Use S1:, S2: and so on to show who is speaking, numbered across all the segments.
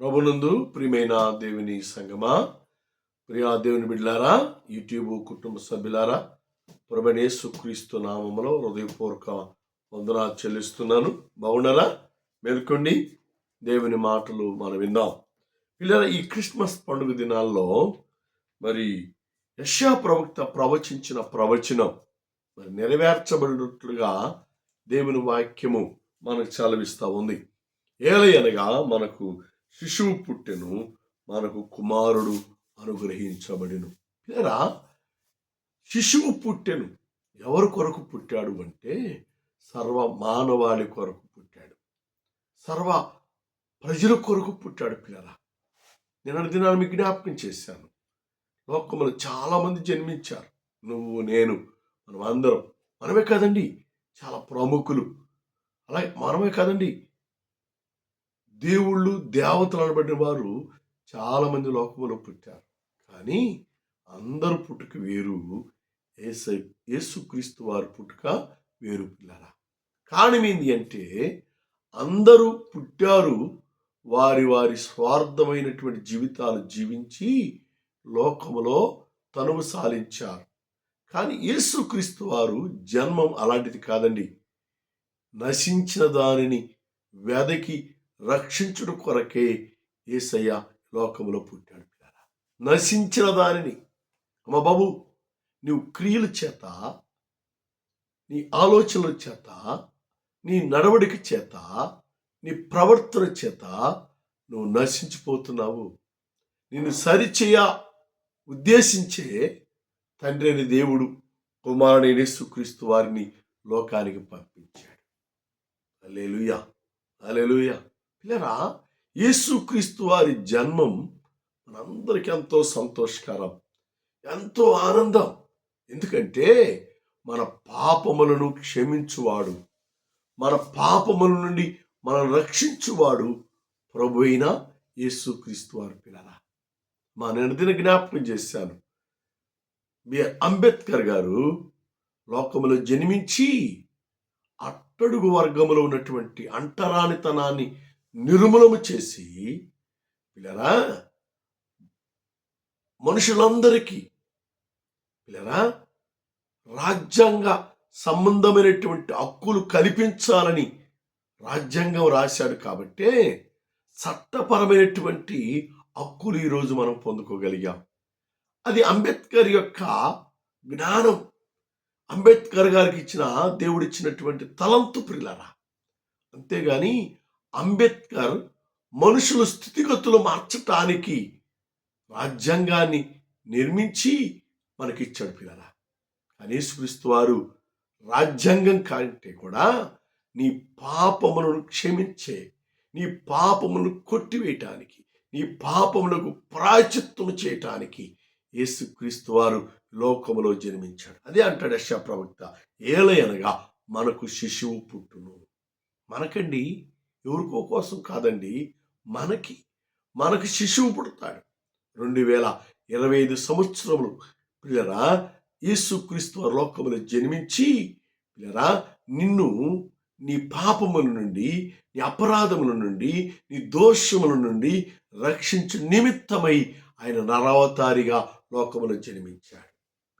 S1: ప్రభునందు ప్రియమైన దేవుని సంగమా ప్రియా దేవుని బిడ్డలారా యూట్యూబ్ కుటుంబ సభ్యులారా ప్రభనేసు క్రీస్తు నామములో హృదయపూర్వక వందనాలు చెల్లిస్తున్నాను. బాగున్నారా? మేల్కొండి. దేవుని మాటలు మనం విందాం. పిల్లరా ఈ క్రిస్మస్ పండుగ దినాల్లో మరి యశా ప్రవక్త ప్రవచించిన ప్రవచనం మరి నెరవేర్చబడినట్లుగా దేవుని వాక్యము మనకు చలవిస్తూ ఉంది. ఏలయనగా మనకు శిశువు పుట్టెను మనకు కుమారుడు అనుగ్రహించబడిను. పిల్లరా శిశువు పుట్టెను. ఎవరి కొరకు పుట్టాడు అంటే సర్వ మానవాళి కొరకు పుట్టాడు. సర్వ ప్రజల కొరకు పుట్టాడు పిల్లరా. నిన్న దినాన్ని మీకు జ్ఞాపకం చేశాను. లోకములు చాలామంది జన్మించారు. నువ్వు నేను మనం అందరం మనమే కాదండి చాలా ప్రముఖులు. అలాగే మనమే కాదండి దేవుళ్ళు దేవతలు అనబడిన వారు చాలామంది లోకంలో లోకములో పుట్టారు. కానీ అందరు పుట్టుక వేరు. ఏసై యేసుక్రీస్తు వారి పుట్టుక వేరు పిల్లరా. కారణం ఏంటి అంటే అందరూ పుట్టారు వారి వారి స్వార్థమైనటువంటి జీవితాలు జీవించి లోకములో తనువు సాధించారు. కానీ యేసుక్రీస్తు వారు జన్మం అలాంటిది కాదండి. నశించిన దానిని వెదకి రక్షించుడు కొరకే ఏసయ్య లోకములో పుట్టాడు నశించిన దానిని అమ్మ బాబు నీవు క్రియల చేత నీ ఆలోచనల చేత నీ నడవడిక చేత నీ ప్రవర్తన చేత నువ్వు నశించిపోతున్నావు. నిన్ను సరిచేయ ఉద్దేశించే తండ్రి అని దేవుడు కుమారుడైన సుక్రీస్తు వారిని లోకానికి పంపించాడు. అలేలుయా అలేలుయా ఇలా యేసుక్రీస్తు వారి జన్మం మనందరికీ ఎంతో సంతోషకరం ఎంతో ఆనందం. ఎందుకంటే మన పాపములను క్షమించువాడు మన పాపముల నుండి మనం రక్షించువాడు ప్రభు అయిన యేసుక్రీస్తు వారి పిల్లల మా నినదిన జ్ఞాపకం చేశాను. బిఆర్ అంబేద్కర్ గారు లోకములో జన్మించి అట్టడుగు వర్గములో ఉన్నటువంటి అంటరానితనాన్ని నిర్మూలము చేసి పిల్లరా మనుషులందరికీ పిల్లరా రాజ్యాంగ సంబంధమైనటువంటి హక్కులు కల్పించాలని రాజ్యాంగం రాశాడు కాబట్టే చట్టపరమైనటువంటి హక్కులు ఈరోజు మనం పొందుకోగలిగాం. అది అంబేద్కర్ యొక్క జ్ఞానం. అంబేద్కర్ గారికి ఇచ్చిన దేవుడిచ్చినటువంటి తలంతు ప్రిలరా అంతేగాని అంబేద్కర్ మనుషుల స్థితిగతులు మార్చటానికి రాజ్యాంగాన్ని నిర్మించి మనకిచ్చాడు పిల్లరా. కానీ క్రీస్తు వారు రాజ్యాంగం కంటే కూడా నీ పాపములను క్షమించే నీ పాపమును కొట్టివేయటానికి నీ పాపములకు ప్రాచిత్వము చేయటానికి యేసుక్రీస్తు వారు లోకములో జన్మించాడు. అదే అంటాడు యశా ప్రవక్త. ఏలయనగా మనకు శిశువు పుట్టును. మనకండి ఎవరికో కోసం కాదండి మనకి. మనకు శిశువు పుడతాడు. రెండు వేల ఇరవై ఐదు సంవత్సరములు. పిల్లరా యేసుక్రీస్తు లోకములు జన్మించి పిల్లరా నిన్ను నీ పాపముల నుండి నీ అపరాధముల నుండి నీ దోషముల నుండి రక్షించు నిమిత్తమై ఆయన నరవతారిగా లోకములో జన్మించాడు.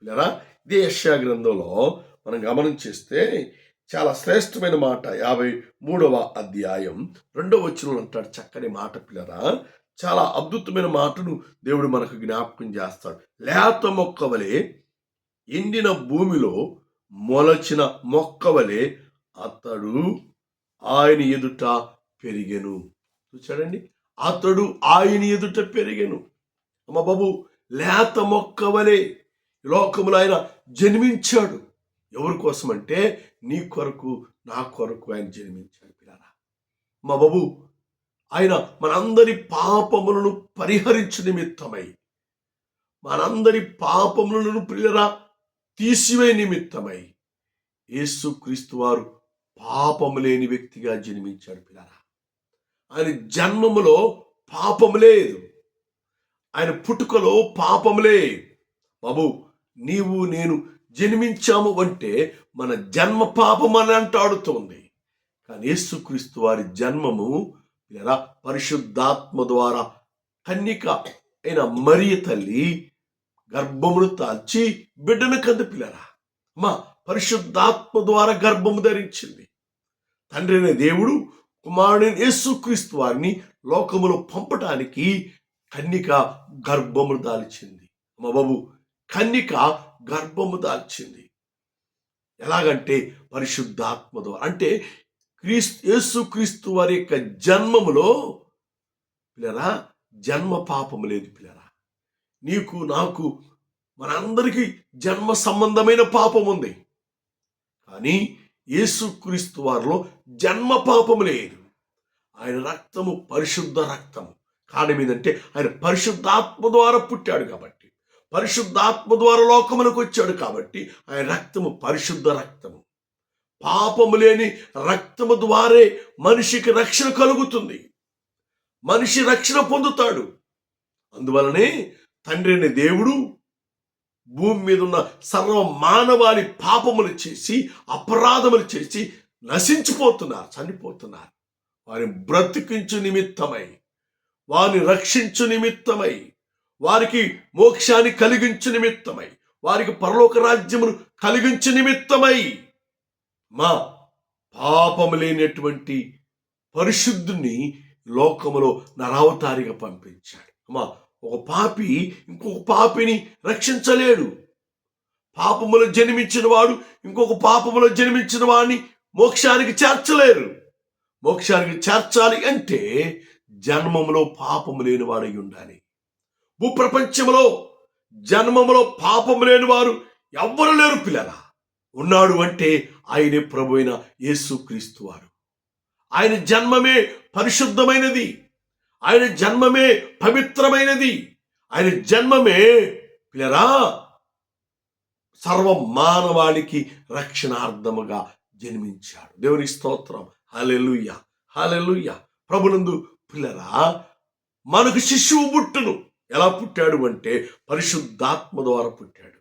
S1: పిల్లరా ఇదే యశా గ్రంథంలో మనం గమనం చేస్తే చాలా శ్రేష్టమైన మాట. యాభై మూడవ అధ్యాయం రెండవ వచనంలో అంటాడు చక్కని మాట పిల్లరా. చాలా అద్భుతమైన మాటను దేవుడు మనకు జ్ఞాపకం చేస్తాడు. లేత మొక్కవలే ఎండిన భూమిలో మొలచిన మొక్కవలే అతడు ఆయన ఎదుట పెరిగెను. చూచాడండి అతడు ఆయన ఎదుట పెరిగెను. అమ్మ బాబు లేత మొక్కవలే లోకములో ఆయన జన్మించాడు. ఎవరి కోసం అంటే నీ కొరకు నా కొరకు ఆయన జన్మించాడు పిల్లరా. మా బాబు ఆయన మనందరి పాపములను పరిహరించు నిమిత్తమై మనందరి పాపములను పిల్లరా తీసివే నిమిత్తమై యేసుక్రీస్తు వారు పాపము లేని వ్యక్తిగా జన్మించాడు పిల్లరా. ఆయన జన్మములో పాపము లేదు. ఆయన పుట్టుకలో పాపములే బాబు నీవు నేను జన్మించాము అంటే మన జన్మ పాపం అని అంటాడుతోంది. కానీ యేసుక్రీస్తు వారి జన్మము ఎలా పరిశుద్ధాత్మ ద్వారా కన్యక అయిన మరియ తల్లి గర్భమును తాల్చి బిడ్డను కందిపిల్లరా మా పరిశుద్ధాత్మ ద్వారా గర్భము ధరించింది. తండ్రిని దేవుడు కుమారుడైన యేసుక్రీస్తు వారిని లోకములో పంపటానికి కన్నిక గర్భమును దాల్చింది. అమ్మ బాబు కన్నిక గర్భము దాల్చింది. ఎలాగంటే పరిశుద్ధాత్మ ద్వారా అంటే క్రీస్తు యేసుక్రీస్తు వారి యొక్క జన్మములో పిల్లరా జన్మ పాపము లేదు పిల్లరా. నీకు నాకు మనందరికీ జన్మ సంబంధమైన పాపం ఉంది. కానీ యేసుక్రీస్తు వారిలో జన్మ పాపము లేదు. ఆయన రక్తము పరిశుద్ధ రక్తము. కారణం ఏంటంటే ఆయన పరిశుద్ధాత్మ ద్వారా పుట్టాడు కాబట్టి. పరిశుద్ధాత్మ ద్వారా లోకమునకు వచ్చాడు కాబట్టి ఆయన రక్తము పరిశుద్ధ రక్తము. పాపము లేని రక్తము ద్వారే మనిషికి రక్షణ కలుగుతుంది. మనిషి రక్షణ పొందుతాడు. అందువలనే తండ్రి అనే దేవుడు భూమి మీద ఉన్న సర్వ మానవాళి పాపములు చేసి అపరాధములు చేసి నశించిపోతున్నారు చనిపోతున్నారు. వారిని బ్రతికించు నిమిత్తమై వారిని రక్షించు నిమిత్తమై వారికి మోక్షాన్ని కలిగించు నిమిత్తమై వారికి పరలోక రాజ్యమును కలిగించు నిమిత్తమై. మా పాపము లేనటువంటి పరిశుద్ధుని లోకములో నరావతారిగా పంపించాడు. అమ్మా ఒక పాపి ఇంకొక పాపిని రక్షించలేడు. పాపములో జన్మించిన వాడు ఇంకొక పాపములో జన్మించిన వాడిని మోక్షానికి చేర్చలేరు. మోక్షానికి చేర్చాలి అంటే జన్మములో పాపము లేని వాడై ఉండాలి. భూప్రపంచంలో జన్మములో పాపం లేని వారు ఎవ్వరు లేరు పిల్లరా ఉన్నాడు అంటే ఆయనే ప్రభు అయిన యేసుక్రీస్తు వారు. ఆయన జన్మమే పరిశుద్ధమైనది. ఆయన జన్మమే పవిత్రమైనది. ఆయన జన్మమే పిల్లరా సర్వ మానవాళికి రక్షణార్థముగా జన్మించాడు. దేవుని స్తోత్రం. హలెలుయ్య హలెలుయ్య ప్రభునందు పిల్లరా మనకు శిశువు పుట్టును. ఎలా పుట్టాడు అంటే పరిశుద్ధాత్మ ద్వారా పుట్టాడు.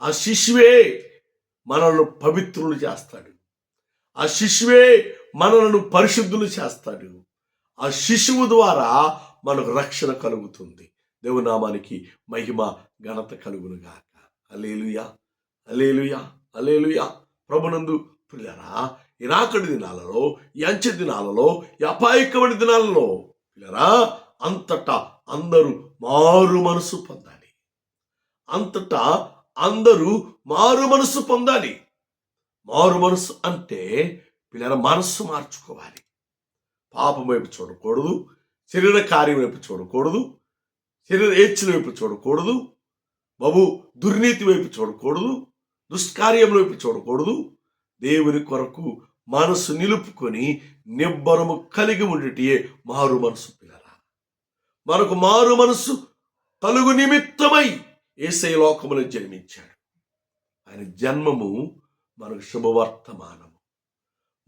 S1: ఆ శిశువే మనల్ని పవిత్రులు చేస్తాడు. ఆ శిశువే మనలను పరిశుద్ధులు చేస్తాడు. ఆ శిశువు ద్వారా మనకు రక్షణ కలుగుతుంది. దేవునామానికి మహిమ ఘనత కలుగునుగాక అలేలుయా అలేలుయా అలేలుయా ప్రభునందు పిల్లరా ఈ రాకడి దినాలలో ఈ అంచె దినాలలో ఈ అపాయకమైన దినాలలో పిల్లరా అంతటా అందరూ మారు మనసు పొందాలి. అంతటా అందరూ మారు మనసు పొందాలి. మారు మనసు అంటే పిల్లల మనస్సు మార్చుకోవాలి. పాపం వైపు చూడకూడదు. శరీర కార్యం వైపు చూడకూడదు. శరీర ఏచ్చిన వైపు చూడకూడదు. బాబు దుర్నీతి వైపు చూడకూడదు. దుష్కార్యం వైపు చూడకూడదు. దేవుని కొరకు మనసు నిలుపుకొని నిబ్బరము కలిగి ఉండేటియే మారు మనసు మనకు మారు మనసు కలుగు నిమిత్తమై ఏసై లోకములో జన్మించాడు. ఆయన జన్మము మనకు శుభవర్తమానము.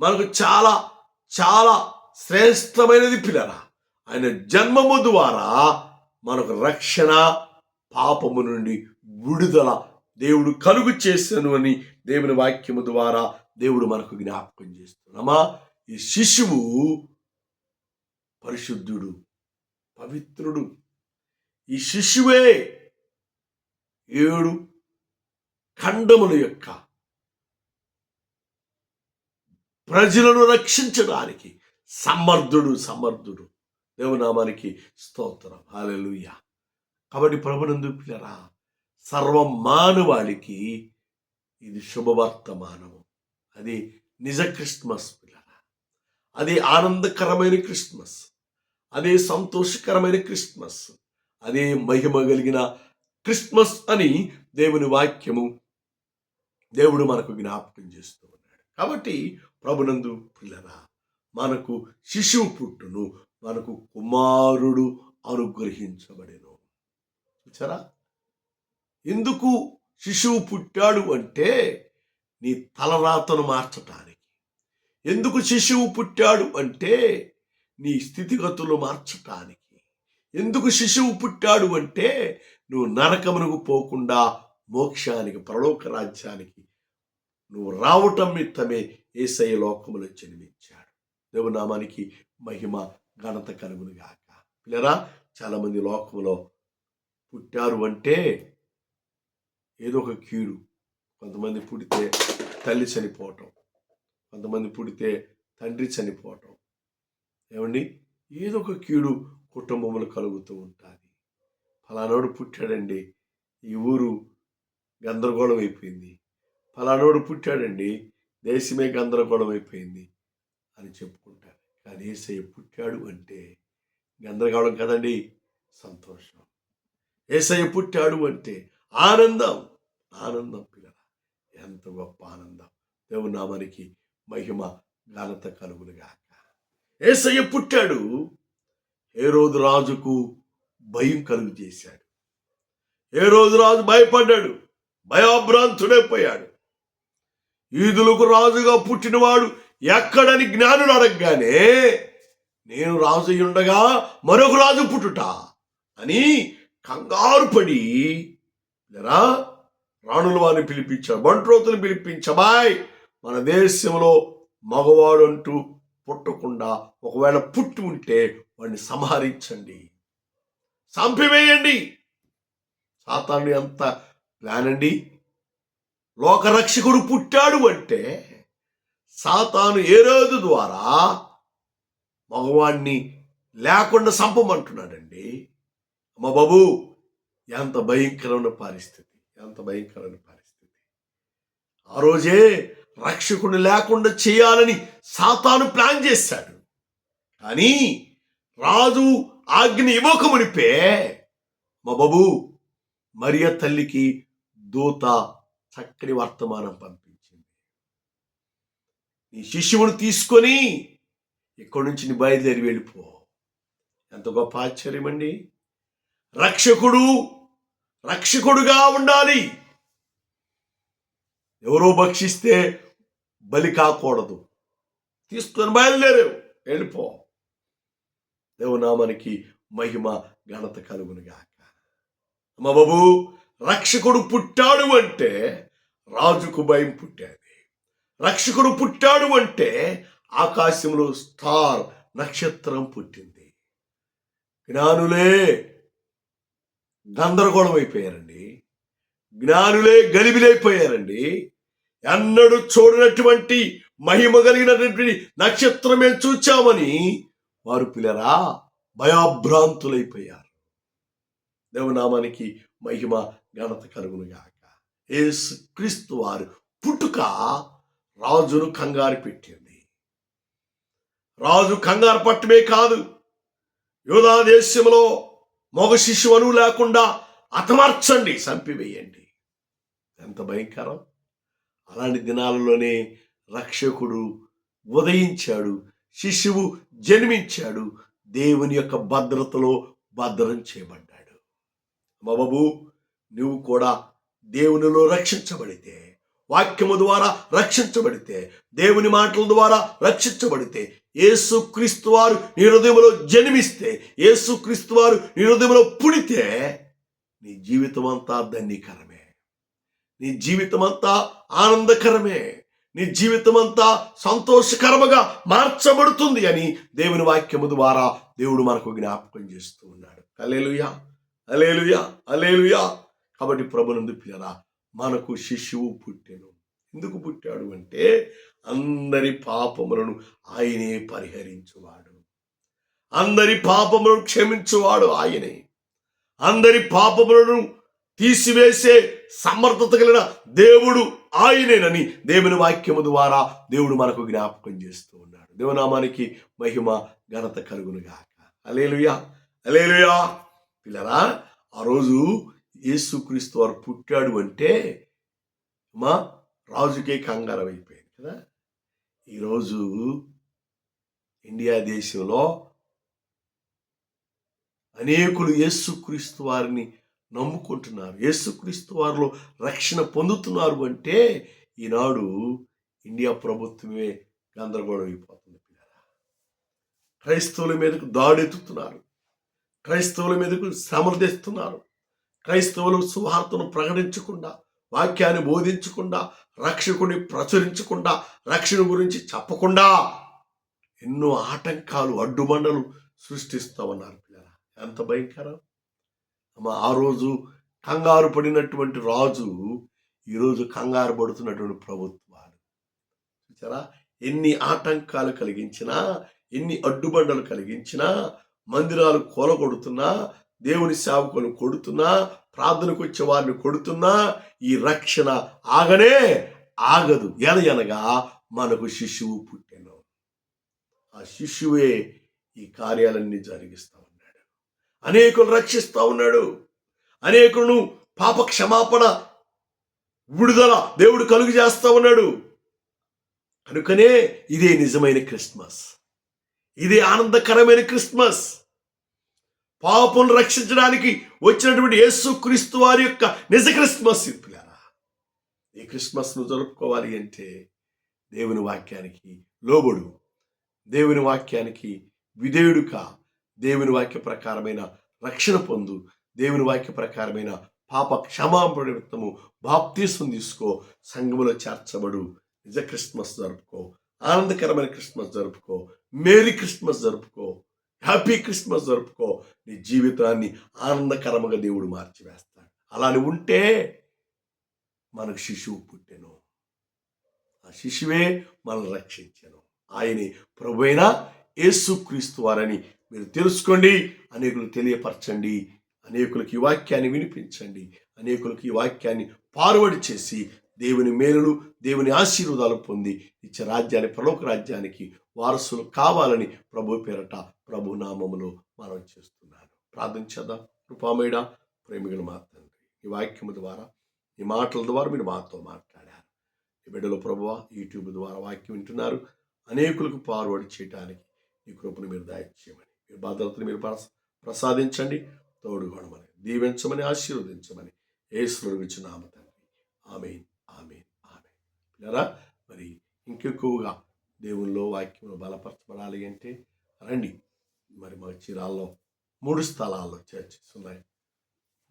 S1: మనకు చాలా చాలా శ్రేష్టమైనది పిల్లరా. ఆయన జన్మము ద్వారా మనకు రక్షణ పాపము నుండి విడుదల దేవుడు కలుగు చేశాను అని దేవుని వాక్యము ద్వారా దేవుడు మనకు జ్ఞాపకం చేస్తున్నామా ఈ శిశువు పరిశుద్ధుడు. పవిత్రుడు. ఈ శిశువే ఏడు ఖండముల యొక్క ప్రజలను రక్షించడానికి సమర్థుడు సమర్థుడు. దేవునామానికి స్తోత్రం. హాలెలుయ కాబట్టి ప్రభునందు పిల్లరా సర్వ మానవాళికి ఇది శుభవర్తమానము. అది నిజ క్రిస్మస్ పిల్లరా. అది ఆనందకరమైన క్రిస్మస్. అదే సంతోషకరమైన క్రిస్మస్ అదే మహిమ కలిగిన క్రిస్మస్ అని దేవుని వాక్యము దేవుడు మనకు జ్ఞాపకం చేస్తూ ఉన్నాడు. కాబట్టి ప్రభునందు పిల్లరా మనకు శిశువు పుట్టును మనకు కుమారుడు అనుగ్రహించబడేను. చూచారా ఎందుకు శిశువు పుట్టాడు అంటే నీ తలరాతను మార్చటానికి. ఎందుకు శిశువు పుట్టాడు అంటే నీ స్థితిగతులు మార్చటానికి. ఎందుకు శిశువు పుట్టాడు అంటే నువ్వు నరకమునకు పోకుండా మోక్షానికి పరలోక రాజ్యానికి నువ్వు రావటం నిమిత్తమే ఏసై లోకములో జన్మించాడు. దేవునామానికి మహిమ ఘనత కలుగును గాక. పిల్లరా చాలామంది లోకంలో పుట్టారు అంటే ఏదో ఒక కీడు. కొంతమంది పుడితే తల్లి చనిపోవటం. కొంతమంది పుడితే తండ్రి చనిపోవటం. ఏమండి? ఏదో ఒక కీడు కుటుంబంలో కలుగుతూ ఉంటుంది. ఫలానోడు పుట్టాడండి. ఈ ఊరు గందరగోళం అయిపోయింది. ఫలానోడు పుట్టాడండి. దేశమే గందరగోళం అయిపోయింది అని చెప్పుకుంటారు. కానీ ఏసయ్య పుట్టాడు అంటే గందరగోళం కదండి సంతోషం. ఏసయ్య పుట్టాడు అంటే ఆనందం. ఆనందం పిల్లల ఎంత గొప్ప ఆనందం. దేవునామానికి మహిమ ఘనత కలుగులుగాక ఏసయ్య పుట్టాడు. ఏ రోజు రాజుకు భయం కలుగు చేశాడు ఏ రోజు రాజు భయపడ్డాడు భయాభ్రాంతుడైపోయాడు ఈదులకు రాజుగా పుట్టినవాడు ఎక్కడని జ్ఞానుడు అడగగానే నేను రాజు ఉండగా మరొక రాజు పుట్టుట అని కంగారు పడి లేరా రాణుల వారిని పిలిపించాడు బంట్రోతులు పిలిపించబాయ్ మన దేశంలో మగవాడు అంటూ పుట్టకుండా ఒకవేళ పుట్టి ఉంటే వాడిని సంహరించండి. చంపివేయండి. సాతాన్ని అంత ప్లాన్ అండి. లోకరక్షకుడు పుట్టాడు అంటే సాతాను ఏ రోజు ద్వారా మగవాణ్ణి లేకుండా చంపమంటున్నాడండి. అమ్మ బాబు ఎంత భయంకరమైన పరిస్థితి ఎంత భయంకరమైన పరిస్థితి. ఆ రోజే రక్షకుడు లేకుండా చేయాలని సాతాను ప్లాన్ చేశాడు. కానీ రాజు ఆజ్ఞ ఇవ్వకమునిపే మా బాబు మరియ తల్లికి దూత చక్కని వర్తమానం పంపించింది. నీ శిష్యువును తీసుకొని ఇక్కడి నుంచి నీ బయలుదేరి వెళ్ళిపో. ఎంత గొప్ప ఆశ్చర్యం అండి. రక్షకుడు రక్షకుడుగా ఉండాలి. ఎవరో భక్షిస్తే బలి కాకూడదు. తీసుకొని బయలుదేరావు. వెళ్ళిపో. దేవునామానికి మహిమ ఘనత కలుగునుగాక. అమ్మ బాబు రక్షకుడు పుట్టాడు అంటే రాజుకు భయం పుట్టాది. రక్షకుడు పుట్టాడు అంటే ఆకాశంలో స్టార్ నక్షత్రం పుట్టింది. జ్ఞానులే గందరగోళం అయిపోయారండి జ్ఞానులే గలిబిలైపోయారండి. ఎన్నడూ చూడనటువంటి మహిమ కలిగినటువంటి నక్షత్రం మేము చూచామని వారు పిల్లరా భయాభ్రాంతులైపోయారు. దేవనామానికి మహిమ ఘనత కలుగునుగాక ఏసు యేసు క్రీస్తు వారు పుట్టుక రాజును కంగారు పెట్టింది. రాజు కంగారు పట్టమే కాదు యోధా దేశంలో మగ శిశువును లేకుండా అతమార్చండి చంపివేయండి. ఎంత భయంకరం! అలాంటి దినాలలోనే రక్షకుడు ఉదయించాడు శిశువు జన్మించాడు దేవుని యొక్క భద్రతలో భద్రం చేయబడ్డాడు. మా బాబు నువ్వు కూడా దేవునిలో రక్షించబడితే వాక్యము ద్వారా రక్షించబడితే దేవుని మాటల ద్వారా రక్షించబడితే యేసు క్రీస్తు వారు నీ హృదయంలో జన్మిస్తే యేసు క్రీస్తు వారు నీ హృదయంలో పుడితే నీ జీవితం అంతా ధన్యకరమే నీ జీవితం అంతా ఆనందకరమే నీ జీవితం అంతా సంతోషకరముగా మార్చబడుతుంది అని దేవుని వాక్యము ద్వారా దేవుడు మనకు జ్ఞాపకం చేస్తూ ఉన్నాడు. అలేలుయా అలేలుయా అలేలుయా కాబట్టి ప్రభునందు పిల్లరా మనకు శిశువు పుట్టెను. ఎందుకు పుట్టాడు అంటే అందరి పాపములను ఆయనే పరిహరించువాడు. అందరి పాపములను క్షమించువాడు ఆయనే. అందరి పాపములను తీసివేసే సమర్థత కలిగిన దేవుడు ఆయనేనని దేవుని వాక్యము ద్వారా దేవుడు మనకు జ్ఞాపకం చేస్తూ ఉన్నాడు. దేవునామానికి మహిమ ఘనత కలుగునుగాక అలేలుయా అలేలుయా పిల్లరా ఆ రోజు యేసుక్రీస్తు వారు పుట్టాడు అంటే మా రాజుకే కంగారం అయిపోయింది కదా. ఈరోజు ఇండియా దేశంలో అనేకులు యేసుక్రీస్తు వారిని నమ్ముకుంటున్నారు. యేసుక్రీస్తు వారిలో రక్షణ పొందుతున్నారు అంటే ఈనాడు ఇండియా ప్రభుత్వమే గందరగోళం అయిపోతుంది పిల్లరా. క్రైస్తవుల మీదకు దాడెత్తుతున్నారు. క్రైస్తవుల మీదకు సమర్థిస్తున్నారు. క్రైస్తవులు సువార్తను ప్రకటించకుండా వాక్యాన్ని బోధించకుండా రక్షకుని ప్రచురించకుండా రక్షణ గురించి చెప్పకుండా ఎన్నో ఆటంకాలు అడ్డుబండలు సృష్టిస్తూ ఉన్నారు పిల్లరా. ఎంత భయంకరం. ఆ రోజు కంగారు పడినటువంటి రాజు ఈరోజు కంగారు పడుతున్నటువంటి ప్రభుత్వాలు. చూసారా ఎన్ని ఆటంకాలు కలిగించినా ఎన్ని అడ్డుబండలు కలిగించినా మందిరాలు కూలగొడుతున్నా దేవుని సేవకులు కొడుతున్నా ప్రార్థనకు వచ్చే వారిని కొడుతున్నా ఈ రక్షణ ఆగనే ఆగదు. ఎనగా మనకు శిశువు పుట్టెను. ఆ శిశువే ఈ కార్యాలన్నీ జరిగిస్తాం. అనేకులు రక్షిస్తూ ఉన్నాడు. అనేకులను పాప క్షమాపణ విడుదల దేవుడు కలుగు చేస్తూ ఉన్నాడు. కనుకనే ఇదే నిజమైన క్రిస్మస్. ఇదే ఆనందకరమైన క్రిస్మస్. పాపను రక్షించడానికి వచ్చినటువంటి యేసు క్రీస్తు వారి యొక్క నిజ క్రిస్మస్ ఇప్పులారా ఈ క్రిస్మస్ను జరుపుకోవాలి అంటే దేవుని వాక్యానికి లోబడు. దేవుని వాక్యానికి విధేయుడుక. దేవుని వాక్య ప్రకారమైన రక్షణ పొందు. దేవుని వాక్య ప్రకారమైన పాప క్షమాపణ బాప్తీసం తీసుకో. సంఘములో చేర్చబడు. నిజ క్రిస్మస్ జరుపుకో. ఆనందకరమైన క్రిస్మస్ జరుపుకో. మేరీ క్రిస్మస్ జరుపుకో. హ్యాపీ క్రిస్మస్ జరుపుకో. నీ జీవితాన్ని ఆనందకరముగా దేవుడు మార్చివేస్తాడు. అలాని ఉంటే మనకు శిశువు పుట్టెను. ఆ శిశువే మనల్ని రక్షించాను. ఆయనే ప్రభువైన యేసుక్రీస్తు వారని మీరు తెలుసుకోండి అనేకులు తెలియపరచండి అనేకులకు ఈ వాక్యాన్ని వినిపించండి అనేకులకు ఈ వాక్యాన్ని పారువడి చేసి దేవుని మేలులు దేవుని ఆశీర్వాదాలు పొంది ఇచ్చే రాజ్యాన్ని పరలోక రాజ్యానికి వారసులు కావాలని ప్రభు పేరట ప్రభు నామములో మనం చేస్తున్నాను. ప్రార్థన చేద్దాం. కృపామేడ ప్రేమికులు మాత్రండి ఈ వాక్యము ద్వారా ఈ మాటల ద్వారా మీరు మాతో మాట్లాడారు. ఈ బిడ్డలు ప్రభువ యూట్యూబ్ ద్వారా వాక్యం వింటున్నారు. అనేకులకు పాల్పడి చేయడానికి ఈ కృపను మీరు దయచేయమని మీ భద్రతను మీరు ప్రసాదించండి తోడుగొనమని దీవించమని ఆశీర్వదించమని ఏసులు ఇచ్చిన ఆమె తండ్రి. ఆమె ఆమె ఆమె పిల్లరా మరి ఇంకెక్కువగా దేవుల్లో వాక్యంలో బలపరచబడాలి అంటే రండి. మరి మా చీరాల్లో మూడు స్థలాల్లో చర్చెస్ ఉన్నాయి.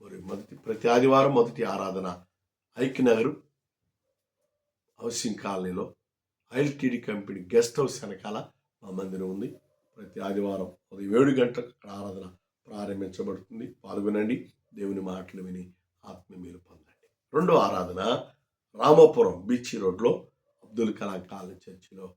S1: మరి మొదటి ప్రతి ఆదివారం మొదటి ఆరాధన ఐక్యనగరు హౌసింగ్ కాలనీలో ఐఎల్టీడీ కంపెనీ గెస్ట్ హౌస్ వెనకాల మా మందిరం ఉంది. ప్రతి ఆదివారం ఉదయం ఏడు గంటలకు అక్కడ ఆరాధన ప్రారంభించబడుతుంది. పాల్గొనండి. దేవుని మాటలు విని ఆత్మ మీరు పొందండి. రెండో ఆరాధన రామాపురం బీచ్ రోడ్లో అబ్దుల్ కలాం కాలనీ చర్చిలో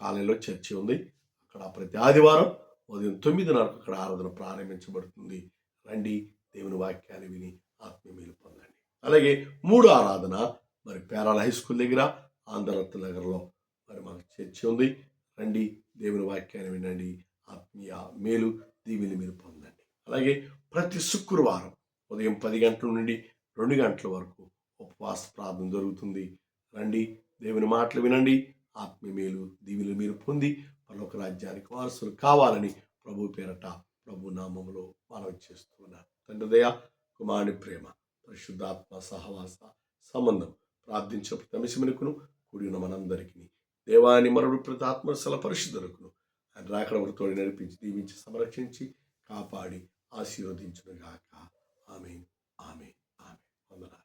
S1: కాలనీలో చర్చి ఉంది. అక్కడ ప్రతి ఆదివారం ఉదయం తొమ్మిదిన్నరకు అక్కడ ఆరాధన ప్రారంభించబడుతుంది. రండి దేవుని వాక్యాన్ని విని ఆత్మ మీరు పొందండి. అలాగే మూడు ఆరాధన మరి పేరాల హై స్కూల్ దగ్గర ఆంధ్రరత్న నగర్లో మరి మాకు చర్చి ఉంది. రండి దేవుని వాక్యాన్ని వినండి. ఆత్మీయ మేలు దీవిని మీరు పొందండి. అలాగే ప్రతి శుక్రవారం ఉదయం పది గంటల నుండి రెండు గంటల వరకు ఉపవాస ప్రార్థన జరుగుతుంది. రండి. దేవుని మాటలు వినండి. ఆత్మీయ మేలు దీవిని మీరు పొంది పరలోక రాజ్యానికి వారసులు కావాలని ప్రభు పేరట ప్రభు నామములో మనవి చేస్తున్నారు తండ్రిదయ కుమారుని ప్రేమ పరిశుద్ధాత్మ సహవాస సంబంధం ప్రార్థించిన ప్రతమిషమునకును కూడి ఉన్న మనందరికీ దేవాని మరుడు ప్రతి ఆత్మశల పరిశుద్ధులకును ఆయన రాకడములతో నడిపించి దీవించి సంరక్షించి కాపాడి ఆశీర్వదించునుగాక. ఆమె ఆమె ఆమె వందనాలు